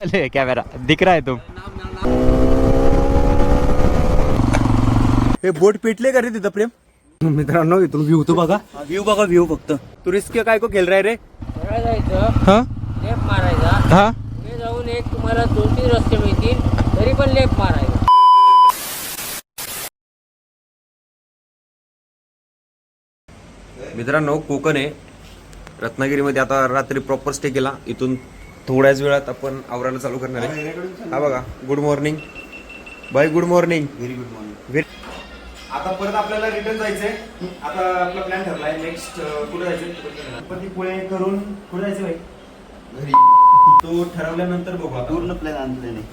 ले कॅमेरा दिख रहा है तुम हे बोट पेटले का रे तिथं प्रेम? मित्रांनो इथून व्ह्यू तो बघा. व्ह्यू बघा व्ह्यू फक्त. तू रिस्क काय को खेळ राय रे? सरळ जायचं हा? लेफ्ट मारायचा. हा? पुढे जाऊन एक तुम्हाला दोन तीन रस्ते मिळतील तरी पण लेफ्ट मारायचा. मित्रांनो कोकण आहे. रत्नागिरीमध्ये आता रात्री प्रॉपर स्टे केला. इथून थोड्याच वेळात आपण आवरायला चालू करणार आहे. हा बघा good morning bye good morning very good morning आता परत आपल्याला रिटर्न जायचंय. आता आपला प्लॅन ठरलाय. नेक्स्ट कुठे जायचंय गणपती पुळे करून कुठे जायचं भाई घरी. तो ठरवल्यानंतर बघू. पूर्ण प्लॅन आणले नाही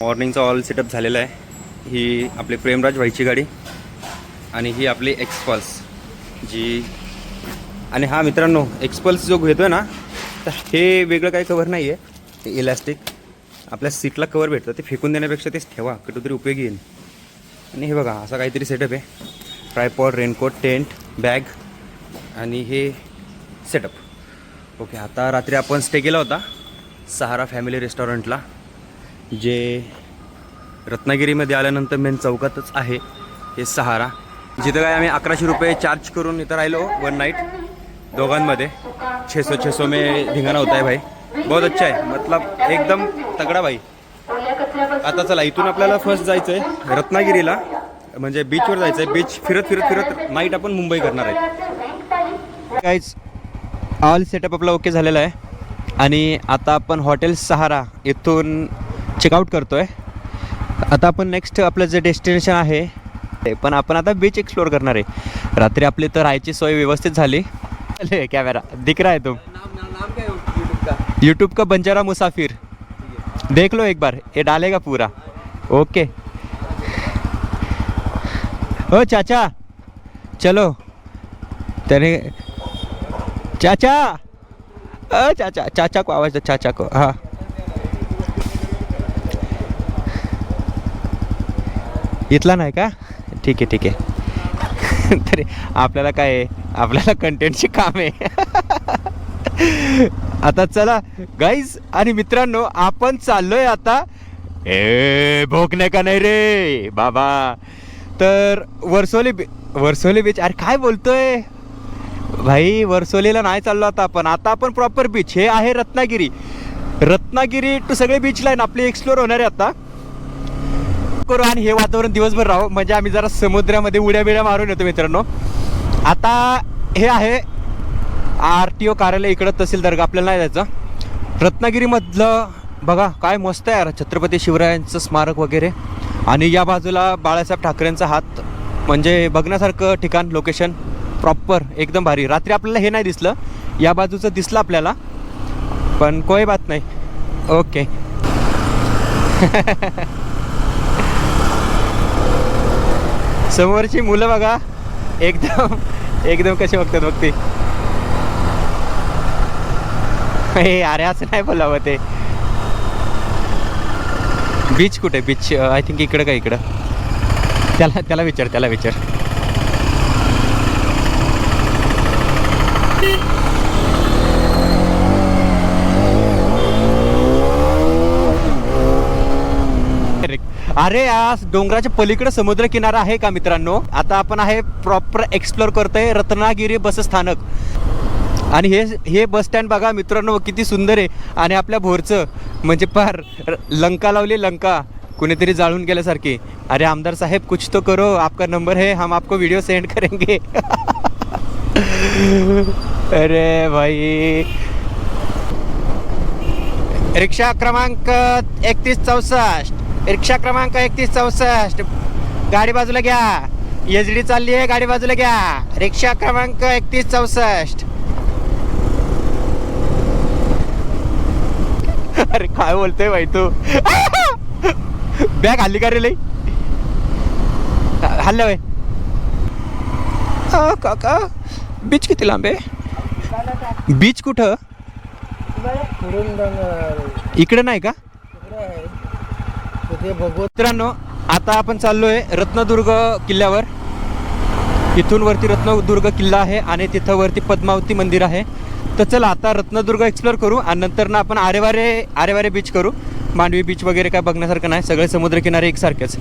मॉर्निंगचा ऑल सेटअप झालेला आहे. ही आपली प्रेमराज व्हायची गाडी आणि ही आपली एक्सपल्स जी आणि हा मित्रांनो एक्सपल्स जो घेतो आहे ना तर हे वेगळं काही कवर नाही आहे ते इलॅस्टिक आपल्या सीटला कवर भेटतं. ते फेकून देण्यापेक्षा तेच ठेवा. कुठेतरी उपयोगी येईल. आणि हे बघा असा काहीतरी सेटअप आहे. ट्रायपॉड रेनकोट टेंट बॅग आणि हे सेटअप ओके आता रात्री आपण स्टे केला होता सहारा फॅमिली रेस्टॉरंटला जे रत्नागिरीमध्ये आल्यानंतर मेन चौकातच आहे हे सहारा. जिथं काय आम्ही अकराशे रुपये चार्ज करून इथं राहिलो वन नाईट दोघांमध्ये. छे सौ छे सौ में धिंगाणा होता है भाई. बहुत अच्छा है मतलब एकदम तगडा भाई. आता चला इथून आपल्याला फर्स्ट जायचं आहे रत्नागिरीला. म्हणजे बीचवर जायचं आहे बीच फिरत फिरत फिरत नाईट आपण मुंबई करणार आहे. काहीच ऑल सेटअप आपला ओके झालेला आहे. आणि आता आपण हॉटेल सहारा इथून चेकआउट करतो आहे आता आपण नेक्स्ट आपलं जे डेस्टिनेशन आहे ते पण आपण आता बीच एक्सप्लोअर करणार आहे. रात्री आपली तर राहायची सोय व्यवस्थित झाली. ले कॅमेरा दिख रहा है तुम यूट्यूब का बंजारा मुसाफिर? देख लो एक बार. ये डालेगा पूरा. ओके ओ चाचा. चलो. त्याने चाचा. अ चाचा. चाचा को आवाज दो. चाचा को. हाँ. इथला नाही का? ठीक आहे ठीक आहे. तरी आपल्याला काय आहे? आपल्याला कंटेंटची काम आहे. आता चला गाईज आणि मित्रांनो आपण चाललोय आता. ए भोकणे का नाही रे? बाबा. तर वर्सोली बी वर्सोली बीच अरे काय बोलतोय? भाई वर्सोलीला नाही चाललो आता आपण. आता आपण प्रॉपर बीच हे आहे रत्नागिरी. रत्नागिरी टू सगळे बीच लाईन आपली एक्सप्लोर होणार आहे आता. करू आणि हे वातावरण दिवसभर राहू. म्हणजे आम्ही जरा समुद्रामध्ये उड्या बिड्या मारून येतो मित्रांनो. आता हे आहे आर टी ओ कार्यालय इकडं तहसील दर्गा आपल्याला नाही जायचं. रत्नागिरीमधलं बघा काय मस्त आहे यार छत्रपती शिवरायांचं स्मारक वगैरे. आणि या बाजूला बाळासाहेब ठाकरेंचा हात. म्हणजे बघण्यासारखं ठिकाण लोकेशन प्रॉपर एकदम भारी. रात्री आपल्याला हे नाही दिसलं. या बाजूचं दिसलं आपल्याला. पण कोई बात नाही. ओके समोरची मुलं बघा. एकदम एकदम कसे बघतात बघते हे अरे असं नाही बोलावं ते. बीच कुठे? बीच आय थिंक इकडं का इकडं? त्याला त्याला विचार त्याला विचार. अरे आज डोंगराच्या पलीकडे समुद्र किनारा आहे का मित्रांनो? आता आपण आहे प्रॉपर एक्सप्लोर करतोय रत्नागिरी बस स्थानक. आणि हे हे बस स्टँड बघा मित्रांनो किती सुंदर आहे. आणि आपल्या भोरचं म्हणजे पार लंका लावली लंका. कुणीतरी जाळून गेल्यासारखी. अरे आमदार साहेब कुछ तो करो. आपका नंबर है हम आपको व्हिडिओ सेंड करेंगे. अरे भाई. रिक्षा क्रमांक एकतीस चौसष्ट. रिक्षा क्रमांक एकतीस चौसष्ट. गाडी बाजूला घ्या. एच डी चालली आहे गाडी बाजूला घ्या. रिक्षा क्रमांक एकतीस चौसष्ट. अरे काय बोलतोय भाई तू? बॅग हल्ली का रे लई? हल्ल्या वय हा, काका बीच किती लांब आहे? बीच कुठं? इकडे नाही का? ते बघू. मित्रांनो आता आपण चाललोय रत्नदुर्ग किल्ल्यावर. इथून वरती रत्नदुर्ग किल्ला आहे आणि तिथं वरती पद्मावती मंदिर आहे. तर चला आता रत्नदुर्ग एक्सप्लोर करू आणि नंतर ना आपण आरेवारे आरेवारे बीच करू. मांडवी बीच वगैरे काय बघण्यासारखं नाही सगळे समुद्रकिनारे एकसारखेच.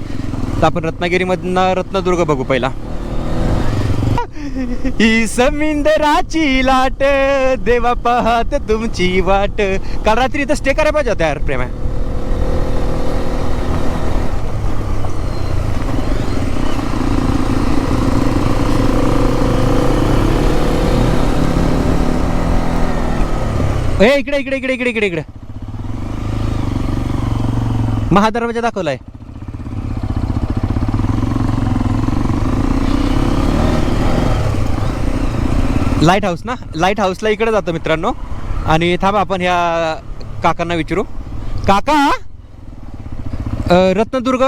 तर आपण रत्नागिरीमधनं रत्नदुर्ग बघू पहिला. ही समिंदराची लाट देवा पाहत तुमची वाट. काल रात्री इथं स्टे करायला पाहिजे होता यार प्रेमा ए इकडे इकडे इकडे इकडे इकडे इकडे. महादरवाजा दाखवलाय. लाइट हाऊस ना? लाइट हाऊसला इकडे जातो मित्रांनो. आणि थांबा आपण ह्या काकांना विचारू. काका? रत्नदुर्ग?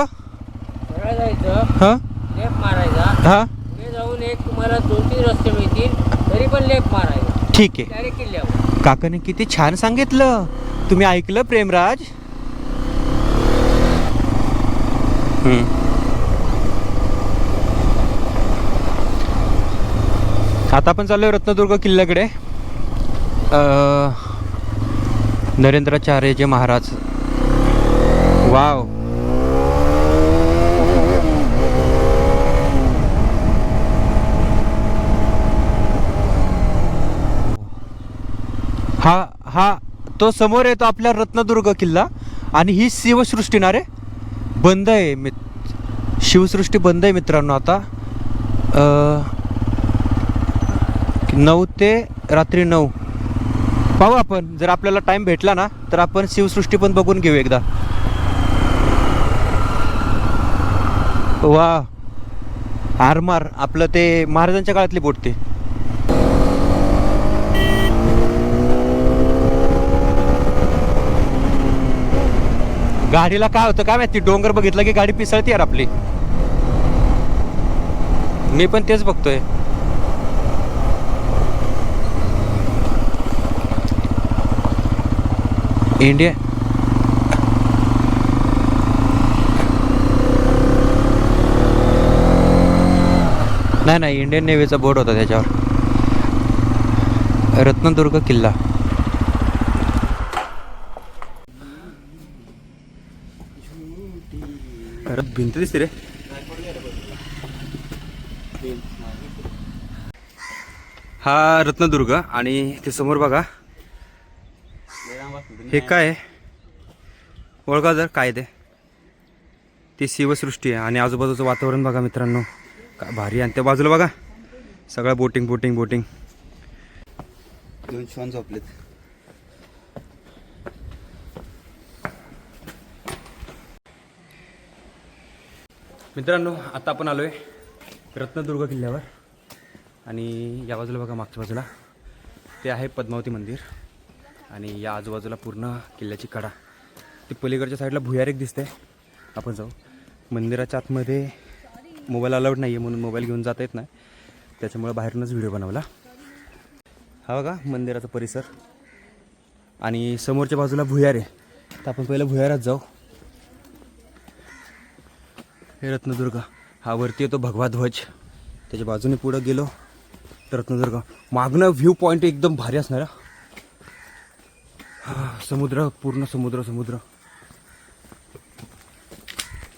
जायचं हां? लेप मारायचा. हां? जाऊन एक तुम्हाला दोन तीन रस्ते मिळतील तरी पण लेप मारायचा. ठीक आहे. डायरेक्ट किल्ल्यावर. काकाने किती छान सांगितलं. तुम्ही ऐकलं प्रेमराज? आता आपण चाललोय रत्नदुर्ग किल्ल्याकडे. अं, महाराज. वाव. हा हा तो समोर येतो आपल्या रत्नदुर्ग किल्ला. आणि ही शिवसृष्टी ना रे? बंद आहे मित शिवसृष्टी बंद आहे मित्रांनो आता. नऊ ते रात्री नऊ. पाहू आपण जर आपल्याला टाइम भेटला ना तर आपण शिवसृष्टी पण बघून घेऊ एकदा. वा आरमार आपलं ते महाराजांच्या काळातली बोट ते. गाडीला काय होतं काय माहिती? डोंगर बघितलं की गाडी पिसळते यार आपली. मी पण तेच बघतोय. इंडिया नाही नाही इंडियन नेव्हीचा बोर्ड होता त्याच्यावर. रत्नदुर्ग किल्ला. परत भिंत दिसते रे. हा रत्नदुर्ग आणि ते समोर बघा. हे काय? ओळखा जर काय ते? ती शिवसृष्टी आहे आणि आजूबाजूचं वातावरण बघा मित्रांनो. काय भारी आहे. आणि त्या बाजूला बघा. सगळं बोटिंग बोटिंग बोटिंग. दोन श्वान झोपलेत. मित्रांनो आता आपण आलो आहे रत्नदुर्ग किल्ल्यावर. आणि या बाजूला बघा मागच्या बाजूला. ते आहे पद्मावती मंदिर. आणि या आजूबाजूला पूर्ण किल्ल्याची कडा. ती पलीकडच्या साईडला भुयार एक दिसते आपण जाऊ. मंदिराच्या आतमध्ये मोबाईल अलाउड नाही आहे म्हणून मोबाईल घेऊन जाता येत नाही. त्याच्यामुळे बाहेरूनच व्हिडिओ बनवला. हा बघा मंदिराचा परिसर. आणि समोरच्या बाजूला भुयार आहे. तर आपण पहिलं भुयारात जाऊ. हे रत्नदुर्ग. हा वरती येतो भगवा ध्वज. त्याच्या बाजूने पुढं गेलो तर रत्नदुर्ग. मागणं व्ह्यू पॉईंट एकदम भारी असणार समुद्र पूर्ण समुद्र समुद्र.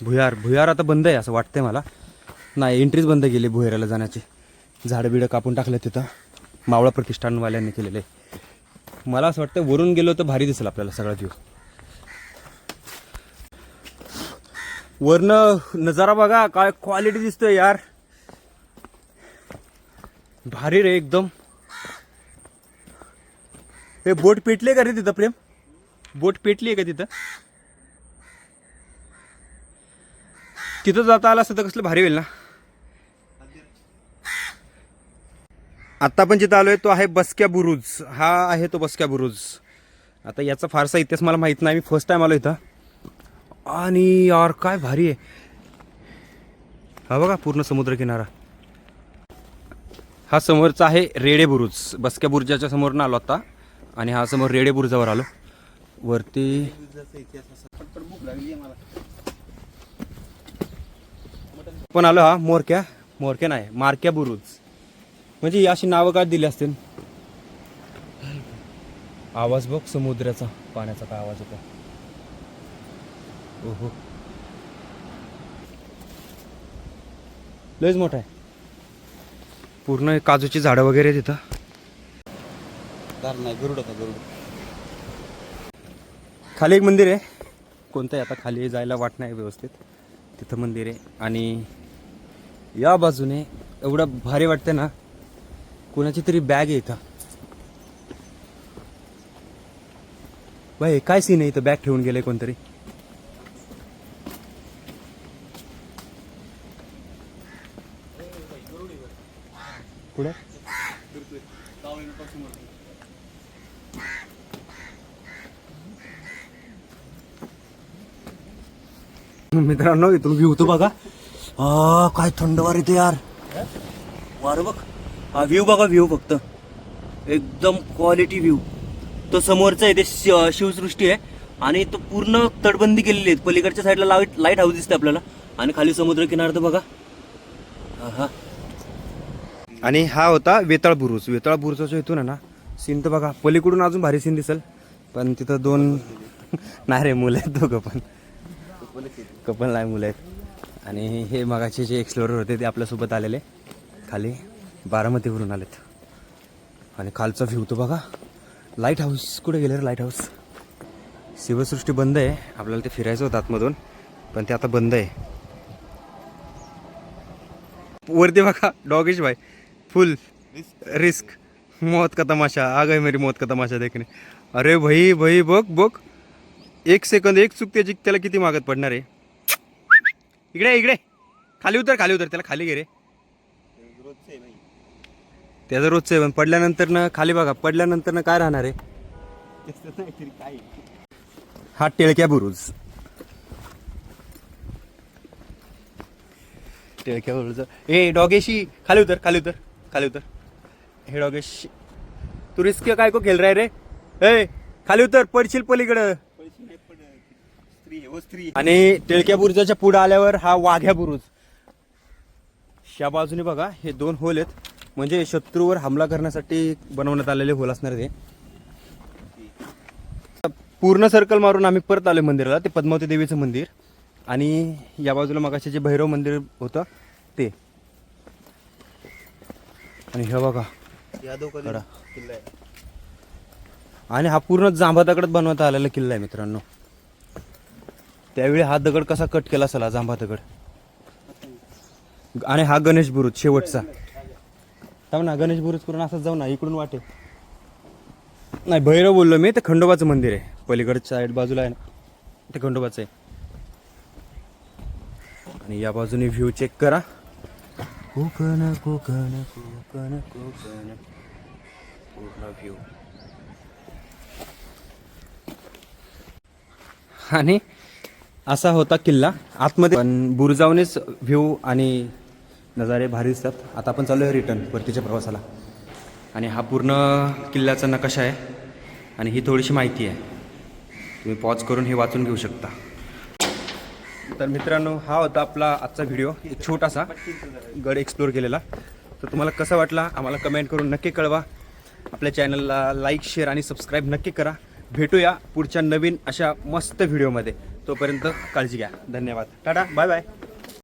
भुयार भुयार आता बंद आहे असं वाटतंय मला. नाही एंट्रीच बंद केली भुयाराला जाण्याची. झाडं बिडं कापून टाकलं तिथं. मावळा प्रतिष्ठानवाल्यांनी केलेले. मला असं वाटतं वरून गेलो तर भारी दिसेल आपल्याला सगळा व्ह्यू वरनं नजारा बघा काय क्वालिटी दिसतोय यार. भारी रे एकदम. हे बोट पेटली का रे तिथं प्रेम? बोट पेटली आहे का तिथं? तिथं जाता आला असतं तर कसलं भारी होईल ना. आता पण जिथं आलोय तो आहे बसक्या बुरुज. हा आहे तो बसक्या बुरुज. आता याचा फारसा इतिहास मला माहीत नाही. मी फर्स्ट टाइम आलो इथं. आणि यार काय भारी आहे. हा बघा पूर्ण समुद्रकिनारा हा समोरचा आहे रेडे बुरुज. बसक्या बुरुजाच्या समोर आलो आता. आणि हा समोर रेडे बुरुजावर आलो. वरती पण आलो हा मोरक्या. मोरक्या नाही मारक्या बुरुज. म्हणजे ही अशी नावं काय दिली असतील? आवाज बघ समुद्राचा पाण्याचा काय आवाज होता लयच मोठा आहे. पूर्ण काजूची झाडं वगैरे तिथं नाही गरुड होता गरुड. खाली एक मंदिर आहे. कोणतं आहे आता खाली जायला वाट नाही व्यवस्थित. तिथं मंदिर आहे. आणि या बाजूने एवढं भारी वाटतं ना कोणाची तरी बॅग आहे इथं. बाई काय सीन आहे इथं? बॅग ठेवून गेले कोणतरी. पुढे? मित्रांनो इथून व्ह्यू तो बघा. काय थंड वार येते यार. वार बघ. हा व्ह्यू बघा व्ह्यू फक्त. एकदम क्वालिटी व्ह्यू तो समोरचा आहे ते शिवसृष्टी आहे. आणि तो पूर्ण तटबंदी केलेली आहे पलीकडच्या साईडला लाइट लाइट हाऊस दिसते आपल्याला. आणि खाली समुद्र किनार तर बघा. आहा. आणि हा होता वेताळ बुरुज. वेताळ बुरुजाच्या इथून आहे ना सीन तर बघा पलीकडून अजून भारी सीन दिसेल. पण तिथं दोन नाही रे मुलं आहेत दोघं पण. कपल नाही मुलं आहेत. आणि हे मगाचे जे एक्सप्लोरर होते ते आपल्यासोबत आलेले. खाली बारामतीवरून आलेत. आणि खालचा व्ह्यू तो बघा. लाइट हाऊस कुठे गेले रे लाइट हाऊस शिवसृष्टी बंद आहे. आपल्याला ते फिरायचं होतं आतमधून. पण ते आता बंद आहे. वरती बघा डॉगेश भाई. Full risk. मौत का तमाशा. आ गए मेरी मौत का तमाशा देखने. अरे भाई भाई बघ बघ एक सेकंद एक चूक त्याची त्याला किती मागत पडणार आहे? इकडे इकडे. खाली उतर खाली उतर. त्याला खाली घे रे. त्याचं रोजचं आहे पण पडल्यानंतर ना खाली बघा पडल्यानंतर ना काय राहणार आहे? हा टेळक्या बुरुज. टेळक्या बुरुज ए डॉगेशी खाली उतर खाली उतर. खाली उतर. हे डॉगेश तू रिस्क काय को खेळ राय रे? ए खाली उतर पडशील पलीकडं. आणि टिळक्या बुरुजाच्या पुढे आल्यावर हा वाघ्या बुरुज. या बाजूने बघा हे दोन होल आहेत. म्हणजे शत्रूवर हमला करण्यासाठी बनवण्यात आलेले होल असणार ते पूर्ण सर्कल मारून आम्ही परत आलो मंदिराला ते पद्मावती देवीचं मंदिर. आणि या बाजूला मगाशी जे भैरव मंदिर होतं ते. आणि हे बघा. यादव कडा. किल्ला आहे. आणि हा पूर्ण जांभा दगडात बनवता आलेला किल्ला आहे मित्रांनो. त्यावेळी हा दगड कसा कट केला असेल हा जांभा दगड? आणि हा गणेश बुरुज शेवटचा. थांब ना गणेश बुरुज करून असंच जाऊ ना इकडून वाटे. नाही भैरव बोललो मी ते खंडोबाचं मंदिर आहे. पलीकडच्या साईड बाजूला आहे ना ते खंडोबाचं आहे. आणि या बाजूने व्ह्यू चेक करा. कोकण कोकण कोकण कोकण. पूर्ण व्ह्यू आणि असा होता किल्ला. आतमध्ये पण बुरजावनेच व्ह्यू आणि नजारे भारी दिसतात. आता आपण चालू आहे रिटर्न परतीच्या प्रवासाला. आणि हा पूर्ण किल्ल्याचा नकाशा आहे. आणि ही थोडीशी माहिती आहे. तुम्ही पॉज करून हे वाचून घेऊ शकता. तर मित्रांनो हा होता आपला आजचा व्हिडिओ एक छोटासा गड एक्सप्लोर केलेला. तर तुम्हाला कसा वाटला आम्हाला कमेंट करून नक्की कळवा. आपल्या चॅनलला लाईक शेअर आणि सबस्क्राईब नक्की करा. भेटूया पुढच्या नवीन अशा मस्त व्हिडिओमध्ये तोपर्यंत काळजी घ्या. धन्यवाद. Tata bye bye